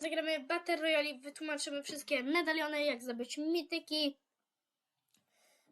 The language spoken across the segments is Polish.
Zagramy Battle Royale wytłumaczymy wszystkie medaliony, jak zdobyć mityki,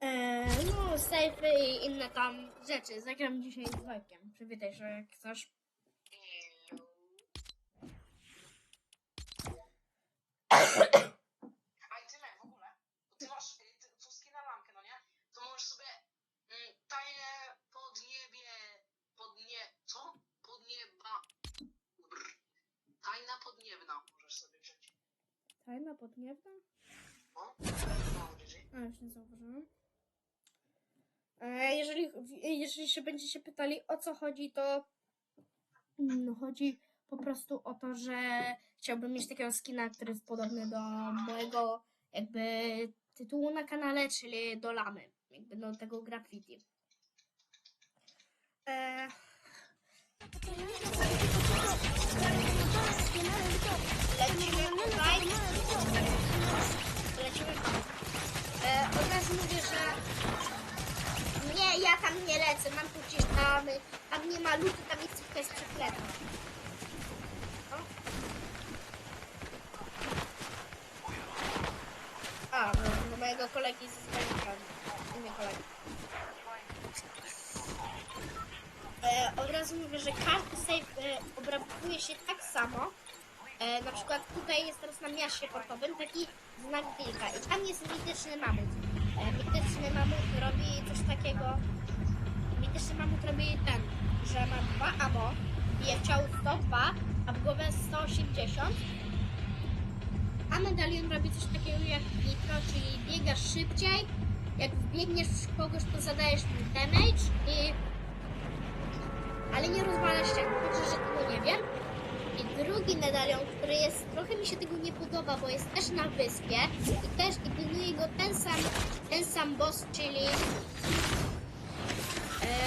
e, no, sejfy i inne tam rzeczy. Zagram dzisiaj z Wojkiem. Przywitaj się, jak chcesz. A i tyle w ogóle. Bo ty masz y, ty, fuski na lampkę, no nie? To możesz sobie mm, tajne podniebie, podnie... co? Podnieba... Brr. Tajna podniebna możesz sobie wziąć. Tajna podniebna? GG. A, już nie zauważyłam. E, jeżeli, jeżeli się będziecie pytali o co chodzi, to no, chodzi po prostu o to, że chciałbym mieć takiego skina, który jest podobny do mojego jakby tytułu na kanale, czyli do lamy, jakby do tego graffiti. E, lecimy. Lecimy Od razu mówię, że nie, ja tam nie lecę, mam tu gdzieś tam, tam nie ma lutu, tam tylko jest przeklęta. A, do, do mojego kolegi z Zbęka, inny kolega. E, od razu mówię, że karty save e, się tak samo. E, na przykład tutaj jest teraz na miaście portowym taki znak wilka i tam jest mityczny mamut. E, mityczny mamut robi coś takiego. Mityczny mamut robi ten, że ma dwa amo, bije w ciało 102, a w głowę 180. A medalion robi coś takiego jak nitro, czyli biegasz szybciej. Jak wbiegniesz w kogoś, to zadajesz mu damage i ale nie rozwala ścian, także że tego nie wiem. I drugi medalion, który jest, trochę mi się tego nie podoba, bo jest też na wyspie i też i pilnuje go ten sam, ten sam boss, czyli e,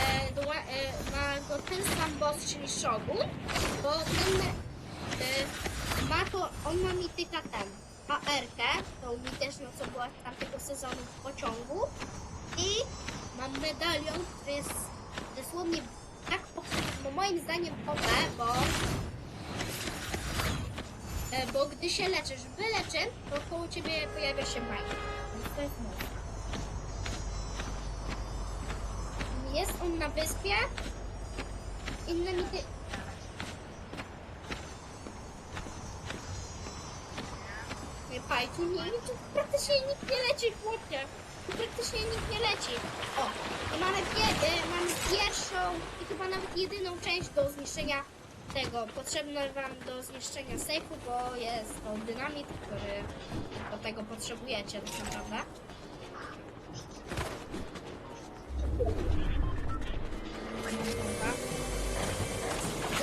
e, ma go ten sam boss, czyli Shogun, bo ten e, ma to, on ma mityka ten, AR-kę, tą mityczną, co była z tamtego sezonu w pociągu i mam medalion, który jest dosłownie tak, bo moim zdaniem OP, bo bo gdy się leczysz byle czym, to koło ciebie pojawia się majka. Więc to jest on na wyspie. Innymi ty... Nie paj, tu nie, tu praktycznie nikt nie leci, chłopie. Tu praktycznie nikt nie leci. O, i mamy, e, mamy pierwszą i chyba nawet jedyną część do zniszczenia tego potrzebne wam do zniszczenia sejfu, bo jest to dynamit, który do tego potrzebujecie tak naprawdę.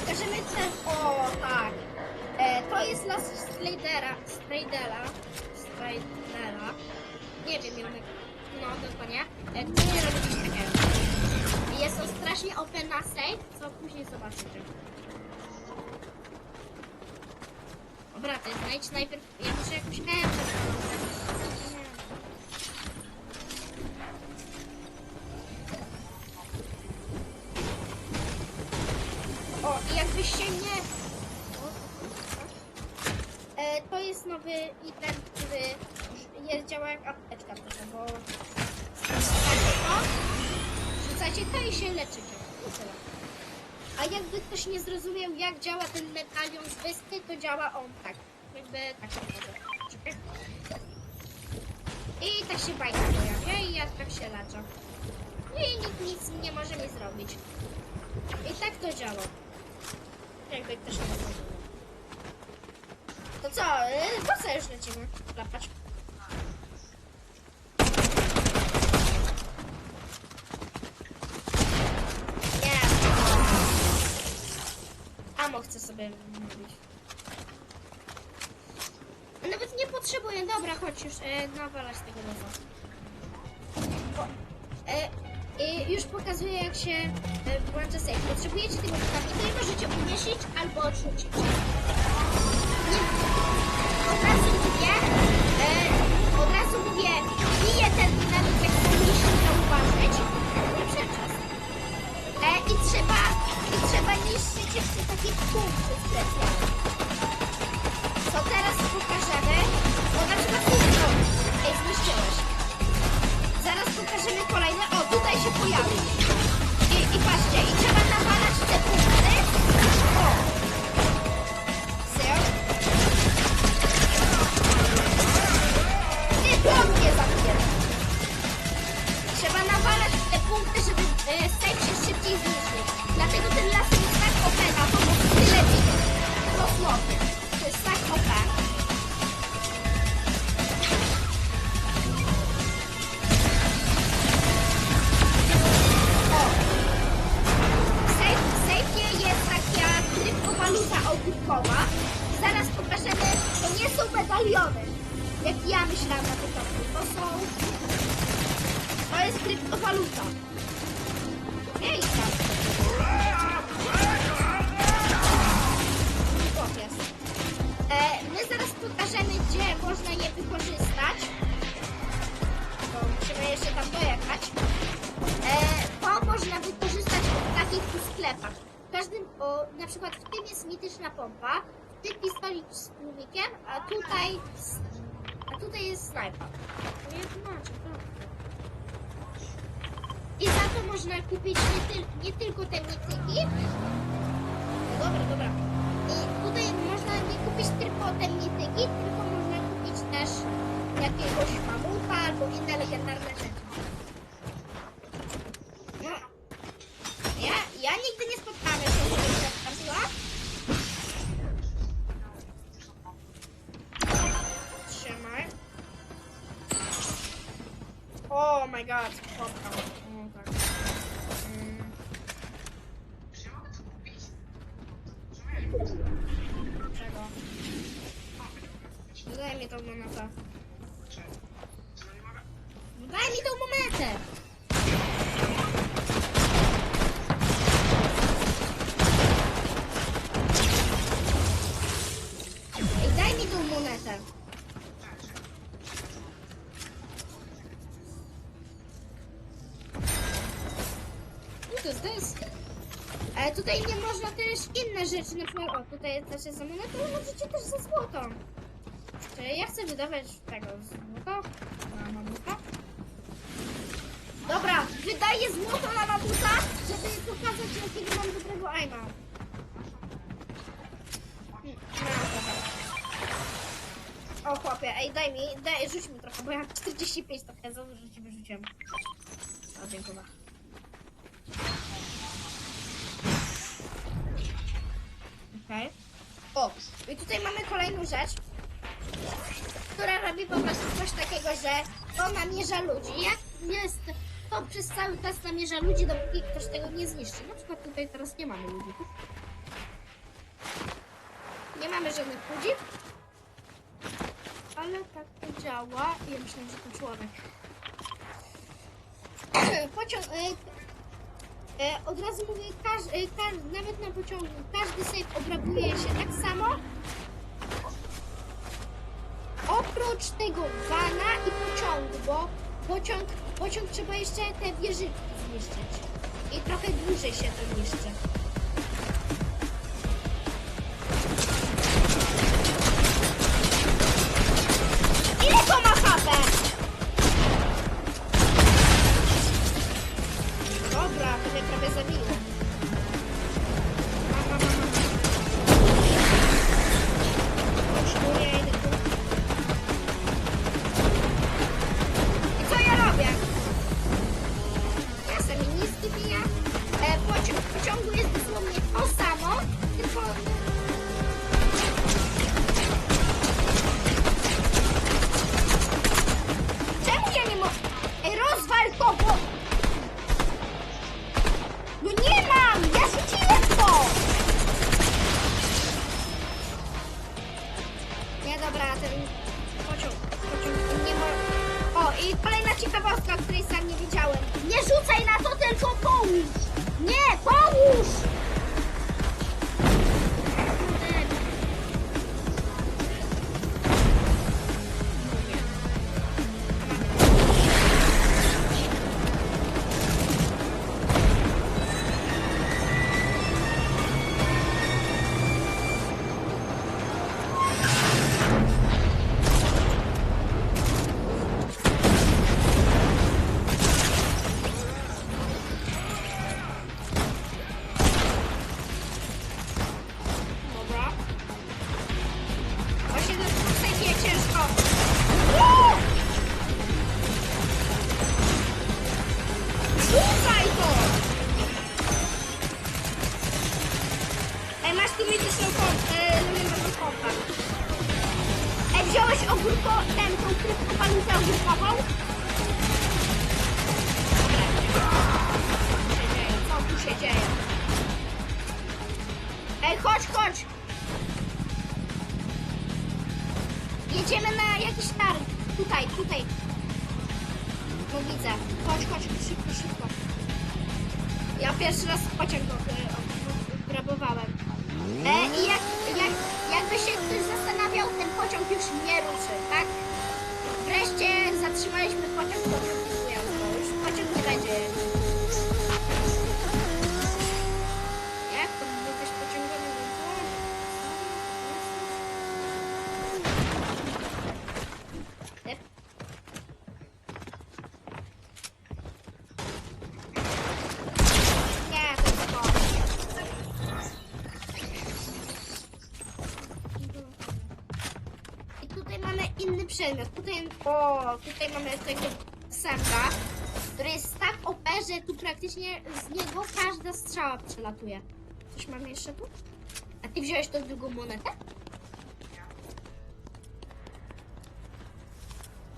Pokażemy ten. O, tak. E, to jest las Stradera. Stradera. Stradera. Nie wiem, jak. No, dokładnie. E, który robi coś takiego. Jest on strasznie OP na save, co później zobaczycie. Dobra, ty znajdź najpierw. Ja muszę jakąś męczę. O, i jakbyście nie. E, to jest nowy event, który jest, działa jak apteczka trochę, bo rzucacie to, to i się leczycie. I. A jakby ktoś nie zrozumiał, jak działa ten medalion z wyspy, to działa on tak. Jakby tak. Czekaj. I tak się bajka pojawia i ja tak się leczę. I nikt nic nie może mi zrobić. I tak to działa. Jakby ktoś nie zrozumiał. To co? Yy, po co już lecimy? Klapać. Nie. Mówić. Nawet nie potrzebuję. Dobra, chodź już. E, nawalać tego nowa. E, e, już pokazuję, jak się e, włącza. Potrzebujecie tego dynamitu i możecie umieścić albo odrzucić. Nie, od razu mówię, e, od razu mówię, bije ten dynamit, jak powinniście zauważyć. mieście jeszcze takie punkty specjalne. Co teraz pokażemy? No na przykład Ej, zniszczyłeś. Zaraz pokażemy kolejne. O, tutaj się pojawi. Jak ja myślałam na początku. To są... To jest kryptowaluta. Chłop jest. E, my zaraz pokażemy, gdzie można je wykorzystać. Bo musimy jeszcze tam dojechać. E, to można wykorzystać w takich sklepach. W każdym, o, na przykład w tym jest mityczna pompa, w tym pistolet z tłumikiem, a tutaj, a tutaj jest snajpa. Tłumaczę, dobrze. I za to można kupić nie, tyl, nie tylko te mityki. No Dobra, dobra. I tutaj można nie kupić tylko te mityki, tylko można kupić też jakiegoś mamuta albo inne legendarne rzeczy. My god, To jest desk. Ale tutaj nie można też inne rzeczy, na przykład, o tutaj też jest za monetę, ale możecie też za złoto. Czy ja chcę wydawać tego złoto na mamuta? Dobra, wydaję złoto na mamuta, żeby pokazać, jakiego mam dobrego aima. Hmm, no. O chłopie, ej daj mi, daj, rzuć mi trochę, bo ja mam 45 trochę za dużo ci wyrzuciłem. O, dziękuję. O, i tutaj mamy kolejną rzecz, która robi po prostu coś takiego, że to namierza ludzi. Jak jest, to przez cały czas namierza ludzi, dopóki ktoś tego nie zniszczy. Na przykład tutaj teraz nie mamy ludzi. Nie mamy żadnych ludzi. Ale tak to działa. Ja myślę, że to człowiek. Pociąg... E, od razu mówię, każ, e, każ, nawet na pociągu każdy save obrabuje się tak samo. Oprócz tego vana i pociągu, bo pociąg, pociąg trzeba jeszcze te wieżyczki zniszczyć. I trochę dłużej się to niszczy. Woo! Jedziemy na jakiś targ. Tutaj, tutaj. No widzę. Chodź, chodź, szybko, szybko. Ja pierwszy raz pociąg e, grabowałem. E, I jak, jak, jakby się ktoś zastanawiał, ten pociąg już nie ruszy, tak? Wreszcie zatrzymaliśmy pociąg, pociąg. Już pociąg nie będzie. O, tutaj mamy tego sępa, który jest tak OP, że tu praktycznie z niego każda strzała przelatuje. Coś mamy jeszcze tu? A ty wziąłeś tą drugą monetę?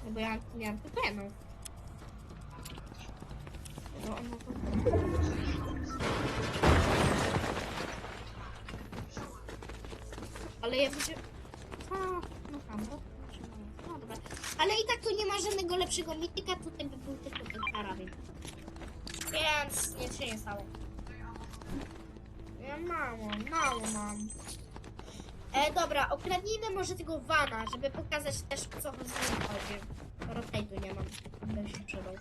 No bo ja miałam tylko jedną. Ale ja widzę... A, no tam, no. No dobra. Ale i tak tu nie ma żadnego lepszego mityka, tutaj by był tylko ten karabin. Więc nic się nie stało. Ja mało, mało mam. E, dobra, okradnijmy może tego vana, żeby pokazać też co z nim chodzi. Rotate'u nie mam, by się przydał.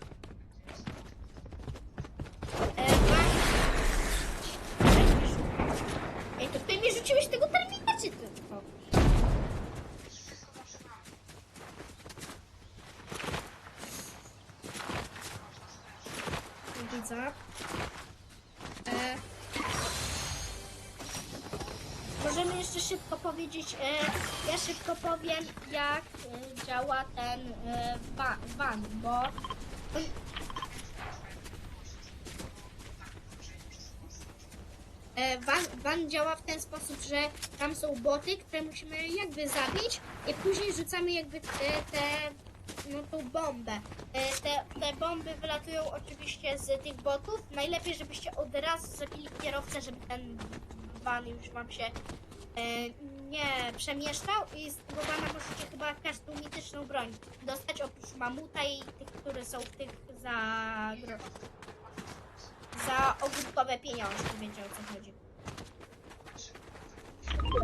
Powiedzieć, e, ja szybko powiem jak e, działa ten e, van, bo van, van działa w ten sposób, że tam są boty, które musimy jakby zabić i później rzucamy jakby te, no tą bombę. Te, te bomby wylatują oczywiście z tych botów. Najlepiej, żebyście od razu zabili kierowcę, żeby ten van już wam się e, nie przemieszczał i z tego vana możecie chyba każdą mityczną broń dostać oprócz mamuta i tych, które są w tych za za ogródkowe pieniążki, wiecie o co chodzi.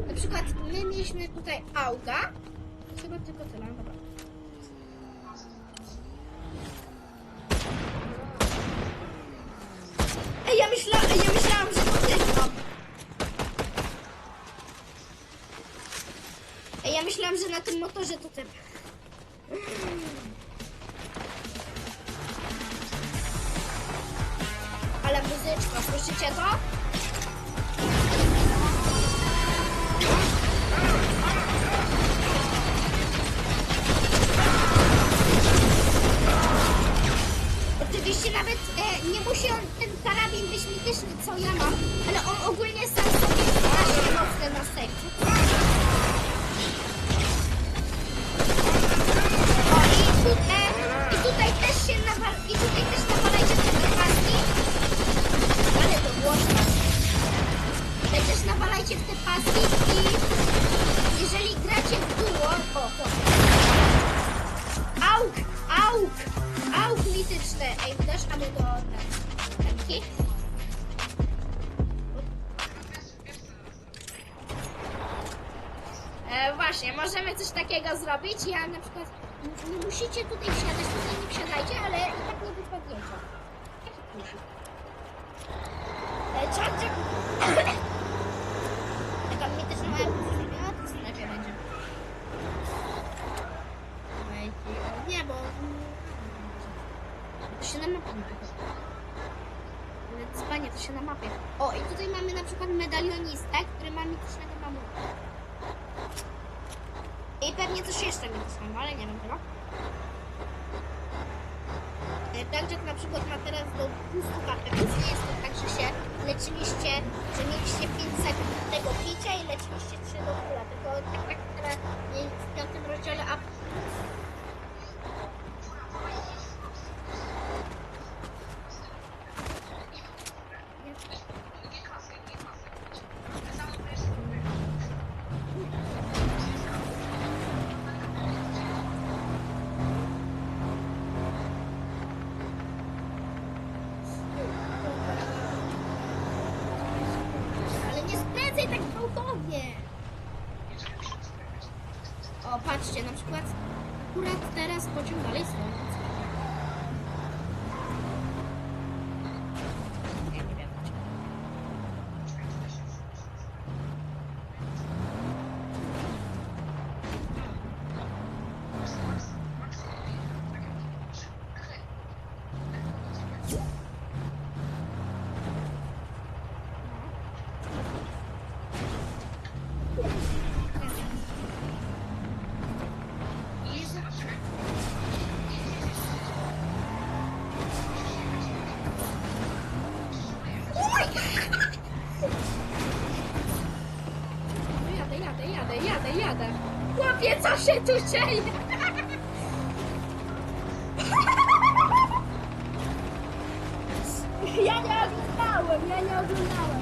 Na przykład my mieliśmy tutaj auga. Chyba tylko tyle, dobra. Ej, ja myślałam, ja myślałam, że to ty tam. Ej, ja myślałam, że na tym motorze to ty. Ale muzyczka, słyszycie to? Oczywiście nawet e, nie musi on ten karabin być mityczny, co ja mam, ale on ogólnie sam sobie jest mocny na sercu. Nawalajcie w te paski i jeżeli gracie w duo, o, to. Auk, auk, auk mityczne. Ej, dasz mamy do temki? E, właśnie, możemy coś takiego zrobić. Ja na przykład, nie musicie tutaj wsiadać, tutaj nie wsiadajcie, ale i tak nie wypadniecie. Jaki? E, czak. Taka mityczna mała plusika, to znaczy będzie. Ej, Nie, bo... To się na mapie nie wygląda. Ale dzbanie, to się na mapie. O, i tutaj mamy na przykład medalionistę, który ma mitycznego mamuta. I pewnie coś jeszcze mitycznego, ale nie wiem tego. Także na przykład ma teraz do 200 kartek, więc nie jest to tak, że się leczyliście, że mieliście 5 sekund tego picia i leczyliście 3 do kula, tylko tak jak teraz w piątym rozdziale a się tu dzieje? Ja nie oglądałem, ja nie oglądałem.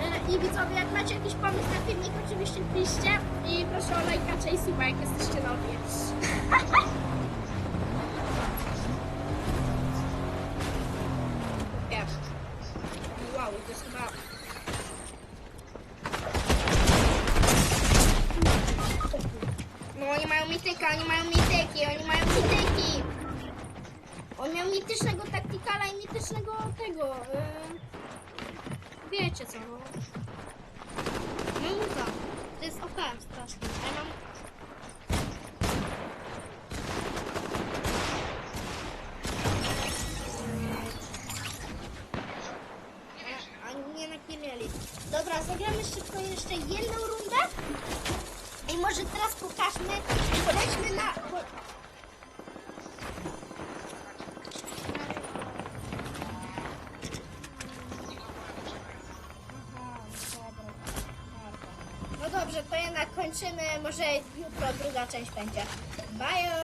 E, I widzowie, jak macie jakiś pomysł na filmik, oczywiście piszcie i proszę o lajka i suba, jak jesteście nowi. Jeszcze jedną rundę. I może teraz pokażmy, polećmy na... No dobrze, to jednak kończymy. Może jutro druga część będzie. Bye!